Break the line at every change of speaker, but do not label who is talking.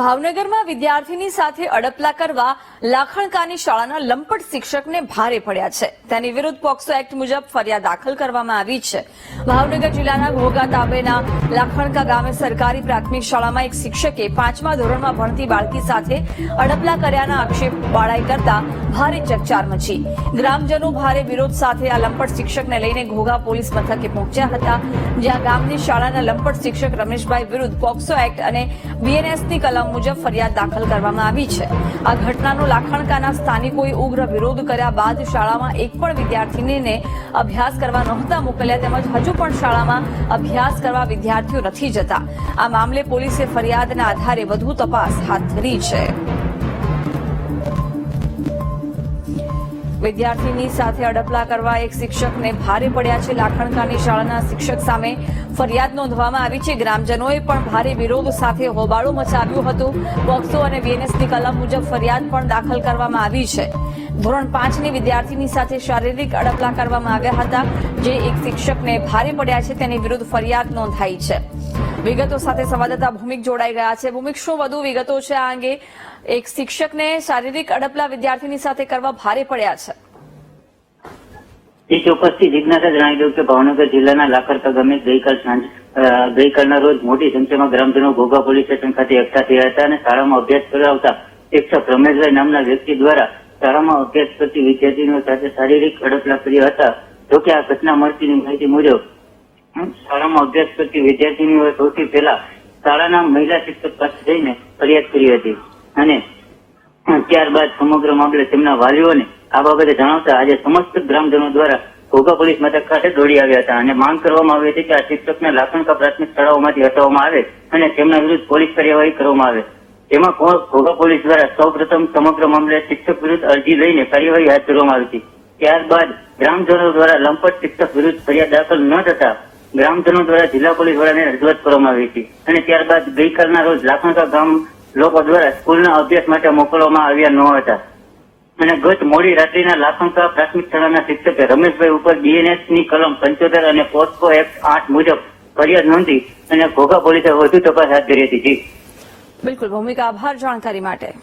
ભાવનગરમાં વિદ્યાર્થીની સાથે અડપલા કરવા લાખણકાની શાળાના લંપટ શિક્ષકને ભારે પડ્યા છે. તેની વિરુદ્ધ પોક્સો એક્ટ મુજબ ફરિયાદ દાખલ કરવામાં આવી છે. ભાવનગર જિલ્લાના ઘોઘા તાબેના લાખણકા ગામે સરકારી પ્રાથમિક શાળામાં એક શિક્ષકે પાંચમા ધોરણમાં ભણતી બાળકી સાથે અડપલા કર્યાના આક્ષેપ બાળાઈ કરતા ભારે ચકચાર મચી. ગ્રામજનો ભારે વિરોધ સાથે આ લંપટ શિક્ષકને લઈને ઘોઘા પોલીસ મથકે પહોંચ્યા હતા, જ્યાં ગામની શાળાના લંપટ શિક્ષક રમેશભાઈ વિરુદ્ધ પોક્સો એક્ટ અને બીએનએસની કલમ મુજબ ફરિયાદ દાખલ કરવામાં આવી છે. આ ઘટનાનો લાખણકાના સ્થાનિકોએ ઉગ્ર વિરોધ કર્યા બાદ શાળામાં એક પણ વિદ્યાર્થીનીને અભ્યાસ કરવા નહોતા મોકલ્યા તેમજ હજુ પણ શાળામાં અભ્યાસ કરવા વિદ્યાર્થીઓ નથી જતા. આ મામલે પોલીસે ફરિયાદના આધારે વધુ તપાસ હાથ ધરી છે. વિદ્યાર્થીની સાથે અડપલા કરવા એક શિક્ષકને ભારે પડ્યા છે. લાખણકાની શાળાના શિક્ષક સામે ફરિયાદ નોંધવામાં આવી છે. ગ્રામજનોએ પણ ભારે વિરોધ સાથે હોબાળો મચાવ્યું હતું. પોક્સો અને બીએનએસની કલમ મુજબ ફરિયાદ પણ દાખલ કરવામાં આવી છે. ધોરણ પાંચની વિદ્યાર્થીની સાથે શારીરિક અડપલા કરવામાં આવ્યા હતા. જે એક શિક્ષકને ભારે પડ્યા છે. તેની વિરુદ્ધ ફરિયાદ નોંધાઈ છે. વિગતો સાથે સંવાદદાતા ભૂમિક જોડાઈ ગયા છે. ભૂમિક, શું વધુ વિગતો છે આ અંગે? એક શિક્ષકને શારીરિક અડપલા વિદ્યાર્થીની સાથે કરવા ભારે પડ્યા છે.
એ ચોક્કસથી જિજ્ઞાસા જણાવી દઉં કે ભાવનગર જિલ્લાના લાખરકા ગામે ગઈકાલ સાંજ ગઈકાલના રોજ મોટી સંખ્યામાં ગ્રામજનો ઘોઘા પોલીસ સ્ટેશન ખાતે એકઠા થયા હતા અને શાળામાં અભ્યાસ કરાવતા શિક્ષક રમેશભાઈ નામના વ્યક્તિ દ્વારા શાળામાં અભ્યાસ કરતી વિદ્યાર્થીઓ સાથે શારીરિક અડપલા કર્યા હતા. જોકે આ ઘટના મળતીની માહિતી મુજબ શાળામાં અભ્યાસ કરતી વિદ્યાર્થીનીઓએ સૌથી પહેલા શાળાના મહિલા શિક્ષક પાસે જઈને ફરિયાદ કરી હતી. અને ત્યારબાદ સમગ્ર મામલે તેમના વાલીઓને આ બાબતે જણાવતા આજે સમસ્ત ગ્રામજનો દ્વારા ઘોઘા પોલીસ મથક ખાતે દોડી આવ્યા હતા. અને માંગ કરવામાં આવી હતી કે આ શિક્ષકને લાખણકા પ્રાથમિક શાળાઓમાંથી હટાવવામાં આવે અને તેમના વિરુદ્ધ પોલીસ કાર્યવાહી કરવામાં આવે. તેમાં ઘોઘા પોલીસ દ્વારા સૌપ્રથમ સમગ્ર મામલે શિક્ષક વિરુદ્ધ અરજી લઈને કાર્યવાહી હાથ ધરવામાં આવી હતી. ત્યારબાદ ગ્રામજનો દ્વારા લંપટ શિક્ષક વિરુદ્ધ ફરિયાદ દાખલ ન થતા ગ્રામજનો દ્વારા જિલ્લા પોલીસ વડાને રજૂઆત કરવામાં આવી હતી. અને ત્યારબાદ ગઈકાલના રોજ લાખણકા ગામ લોકો દ્વારા સ્કૂલના અભ્યાસ માટે મોકલવામાં આવ્યા ન હતા. અને ગત મોડી રાત્રિના લાખણકા પ્રાથમિક શાળાના શિક્ષકે રમેશભાઈ ઉપર બીએનએસની કલમ પંચોતેર અને પોસ્કો એક્ટ આઠ મુજબ ફરિયાદ નોંધી અને ઘોઘા પોલીસે વધુ તપાસ હાથ ધરી હતી.
બિલકુલ, ભૂમિકા આભાર જાણકારી માટે.